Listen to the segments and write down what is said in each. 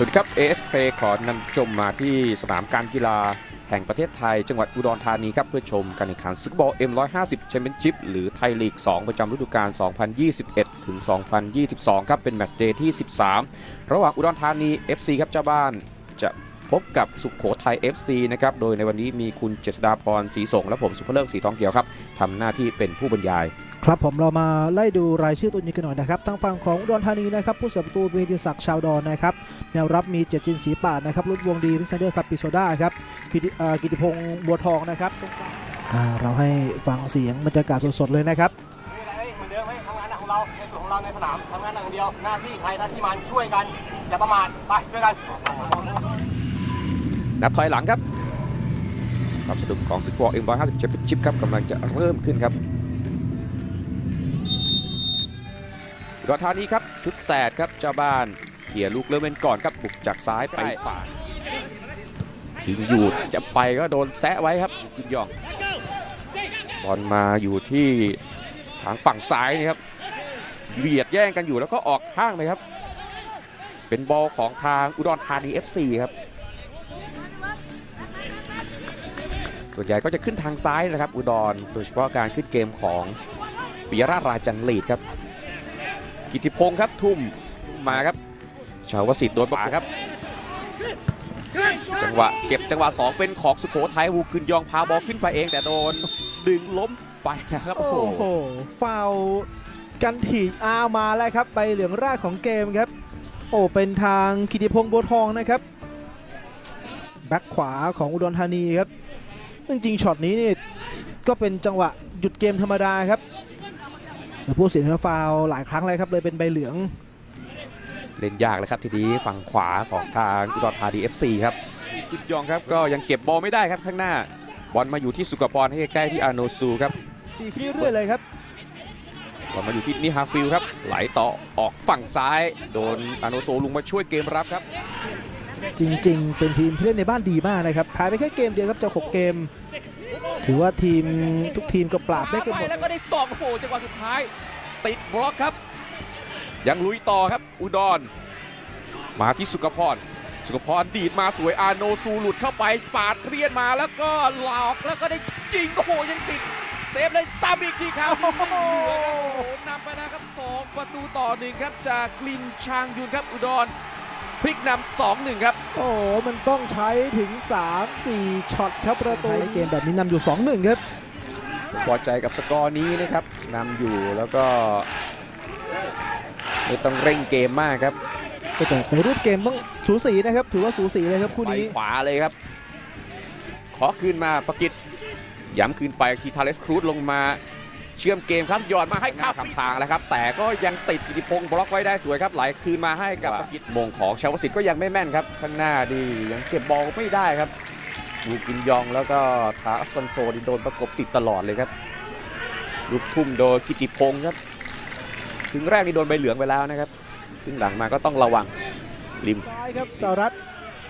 สวัสดีครับ AS Play ขอนำชมมาที่สนามการกีฬาแห่งประเทศไทย จังหวัดอุดรธานีครับ เพื่อชมการแข่งขันซึกบอล M150 แชมเปี้ยนชิพหรือไทยลีก 2 ประจำฤดูกาล 2021 ถึง 2022 ครับ เป็นแมตช์เดย์ที่ 13 ระหว่างอุดรธานี FC ครับเจ้าบ้านจะพบกับสุขโขทัย FC นะครับ โดยในวันนี้มีคุณเจษดาพรศรีสงและผมสุภเลิกศรีทองเขียวครับทำหน้าที่เป็นผู้บรรยาย ครับผมเรามาไล่ดูรายชื่อตัวนี้กันหน่อยนะครับทางฝั่งของอุดรธานีนะครับผู้เสียประตูเวทิศักดิ์ชาวดอนนะครับแนวรับมีเจตจินศรีป่านนะครับรุ่นวงดีริซเดอร์ครับปิโซด้าครับกิติเอ่อกิติพงศ์บัวทองนะครับตรงกลางอ่าเราให้ฟังเสียงบรรยากาศสดๆเลยนะครับเฮ้ยเหมือนเดิมให้ทำงานหนักของเราในส่วนของเราในสนามทำงานหนักอย่างเดียวหน้าที่ใครหน้าที่มันช่วยกันอย่าประมาทไปช่วยกันนับถอยหลังครับความสนุกของศึกบอล M150 แชมเปี้ยนชิพครับกำลังจะเริ่มขึ้นครับ อุดรธานีครับชุดแสดครับเจ้าบ้านเขี่ยลูกเริ่มเป็นก่อนครับบุกจากซ้ายไปขวาทิ้งอยู่จะไปก็โดนแซะไว้ครับยุนยองบอลมาอยู่ที่ทางฝั่งซ้ายนี่ครับเบียดแย่งกันอยู่แล้วก็ออกข้างไปครับ เป็นบอลของทางอุดรธานี FC ครับ ส่วนใหญ่ก็จะขึ้นทางซ้ายนะครับ อุดรโดยเฉพาะการขึ้นเกมของปิยราชราจันลีดครับ กิติพงศ์ครับทุ่มมาครับ ชาววสิทธิ์โดนปาครับ จังหวะเก็บจังหวะ 2 เป็นของสุโขทัยวูคืนยองพาบอลขึ้นไปเองแต่โดนดึงล้มไปนะครับ โอ้โอ้โหโหฟาวล์กันถีบอามาแล้วครับใบเหลืองแรกของเกมครับ โอ้เป็นทางกิติพงศ์บัวทองนะครับแบ็คขวาของอุดรธานีครับจริงๆช็อตนี้นี่ก็เป็นจังหวะหยุดเกมธรรมดาครับ แต่ผู้เสียฟาวล์หลายครั้งเลยครับเลยเป็นใบเหลือง เล่นยากเลยครับทีนี้ฝั่งขวาของทางอุดรธานี FC ครับคุนยองครับก็ยังเก็บบอลไม่ได้ครับข้างหน้าบอลมาอยู่ที่สุกพรให้ใกล้ๆที่อาโนซูครับดีขึ้นเรื่อยๆเลยครับบอลมาอยู่ที่นิฮาฟิลครับไหลต่อออกฝั่งซ้าย โดนอาโนโซลงมาช่วยเกมรับครับ จริงๆ เป็นทีมที่เล่นในบ้านดีมากนะครับแพ้ไปแค่เกมเดียวครับจาก6เกม ถือว่าทีมทุกทีมก็ปราบได้กันหมไปดแล้วก็ได้สองโอ้โหจังหวะสุดท้าย ติดบล็อกครับ ยังลุยต่อครับ อุดร มาที่สุกพรสุกพรดีดมาสวยอาโนซูหลุดเข้าไป ปาดเครียนมาแล้วก็หลอกแล้วก็ได้จริงโอ้โหยังติด เซฟเลยซ้ำอีกทีครับโอ้โหนำไปแล้วครับ 2 ประตูต่อหนึ่งครับจากกลินชางยุนครับอุดร พลิกนำสองหนึ่งครับ โอ้โหมันต้องใช้ถึง 3-4ช็อตครับประตูเกมแบบนี้นำอยู่ 2-1 ครับ พอใจกับสกอร์นี้นะครับนำอยู่แล้วก็ไม่ต้องเร่งเกมมากครับแต่ในรูปเกมต้องสูสีนะครับ ถือว่าสูสีเลยครับคู่ไปนี้ ขวาเลยครับ ขอคืนมาประกิตย้ำคืนไปทีทาเลสครูดลงมา เชื่อมเกมครับหยอดมาให้ข้ามทางแล้วครับ แต่ก็ยังติดกิติพงศ์บล็อกไว้ได้สวยครับไหลคืนมาให้กับประกิตมงของชาวสิทธิ์ก็ยังไม่แม่นครับ ข้างหน้าดียังเก็บบอลไม่ได้ครับลูกินยองแล้วก็ทาอัสฟันโซนี่โดนประกบติดตลอดเลยครับลูกทุ่มโดยกิติพงศ์ครับถึงแรกนี่โดนใบเหลืองไปแล้วนะครับถึงหลังมาก็ต้องระวังริมซ้ายครับสารัต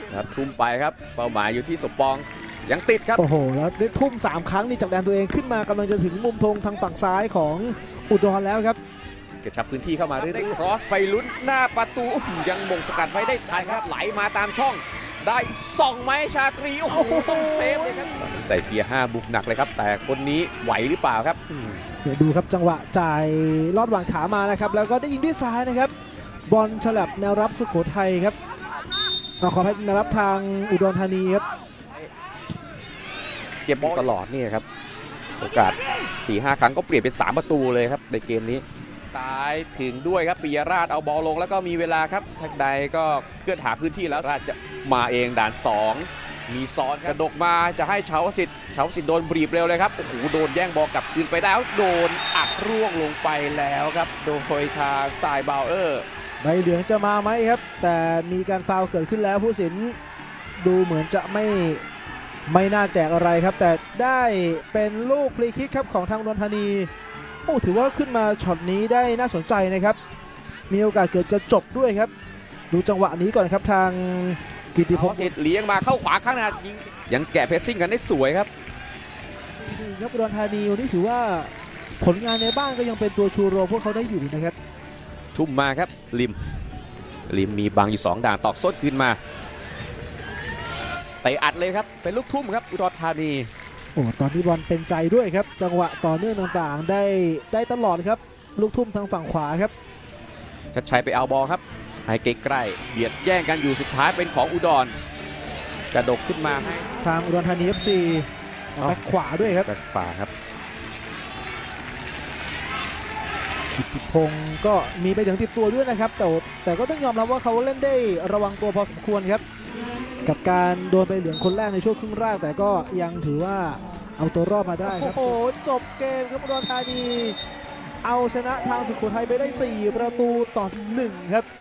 นะครับทุ่มไปครับเป้าหมายอยู่ที่สมปอง ยังติดครับ โอ้โห แล้วได้ทุ่ม 3 ครั้งนี่จากแดนตัวเองขึ้นมากำลังจะถึงมุมธงทางฝั่งซ้ายของอุดรแล้วครับกระชับพื้นที่เข้ามาเรื่อยๆได้ครอสไปลุ้นหน้าประตูอื้อหือยังมงสกัดไว้ได้ทันครับไหลมาตามช่อง ได้ส่องไหมชาตรีโอ้โหต้องเซฟเลยครับใส่เกียร์5บุกหนักเลยครับ แต่คนนี้ไหวหรือเปล่าครับอืมเดี๋ยวดูครับจังหวะจ่ายลอดหวางขามานะครับ แล้วก็ได้ยิงด้วยซ้ายนะครับ บอลฉลับแนวรับสุโขทัยครับเอาขอให้แนวรับทางอุดรธานีครับ เก็บบอลตลอดนี่ครับ โอกาส4-5ครั้งก็เปลี่ยนเป็น 3 ประตูเลยครับในเกมนี้ซ้ายถึงด้วยครับปิยราชเอาบอลลงแล้วก็มีเวลาครับข้างใดก็เคลื่อนหาพื้นที่แล้วราชจะมาเองด่าน 2 มีซ้อนกระดกมาจะให้ชาวสิทธิ์ชาวสิทธิ์โดนบรีบเร็วเลยครับโอ้โหโดนแย่งบอลกลับคืนไปแล้วโดนอัดร่วงลงไปแล้วครับ โดยทางสไตล์บาวเออร์ใบเหลืองจะมาไหมครับ แต่มีการฟาวล์เกิดขึ้นแล้วผู้สินดูเหมือนจะไม่ ไม่น่าแจกอะไรครับ แต่ได้เป็นลูกฟรีคิกครับของทางอุดรธานีโอ้ถือว่าขึ้นมาช็อตนี้ได้น่าสนใจนะครับ มีโอกาสเกิดจะจบด้วยครับ ดูจังหวะนี้ก่อนครับทางกิติพพงงศ์ศิษฐ์เลี้ยงมาเข้าขวาข้างหน้ายิงยังแกะเพรสซิ่งกันได้สวยครับดีครับอุดรธานีวันนี้ถือว่าผลงานในบ้านก็ยังเป็นตัวชูโรงพวกเขาได้อยู่นะครับทุ่มมาครับ ริมริมมีบังอยู่สองด่านตอกส้นขึ้นมา เตะอัดเลยครับ เป็นลูกทุ่มครับ อุดรธานีโอ้ตอนนี้บอลเป็นใจด้วยครับ จังหวะต่อเนื่องต่างๆ ได้ได้ตลอดครับ ลูกทุ่มทางฝั่งขวาครับชัดชัยไปเอาบอลครับให้ใกล้ๆเบียดแย่งกันอยู่สุดท้ายเป็นของอุดรกระดกขึ้นมาให้ทางอุดรธานี FC เอ้าแบ็คขวาด้วยครับแบ็คฝ่าครับกิติพงศ์ก็มีไปถึงติดตัวด้วยนะครับ แต่แต่ก็ต้องยอมรับว่าเขาเล่นได้ระวังตัวพอสมควรครับ กับการโดนใบเหลืองคนแรกในช่วงครึ่งแรกแต่ก็ยังถือว่าเอาตัวรอดมาได้ครับโอ้โหจบเกมครับอุดรธานี เอาชนะทางสุโขทัยไปได้ 4 ประตูต่อ 1 ครับ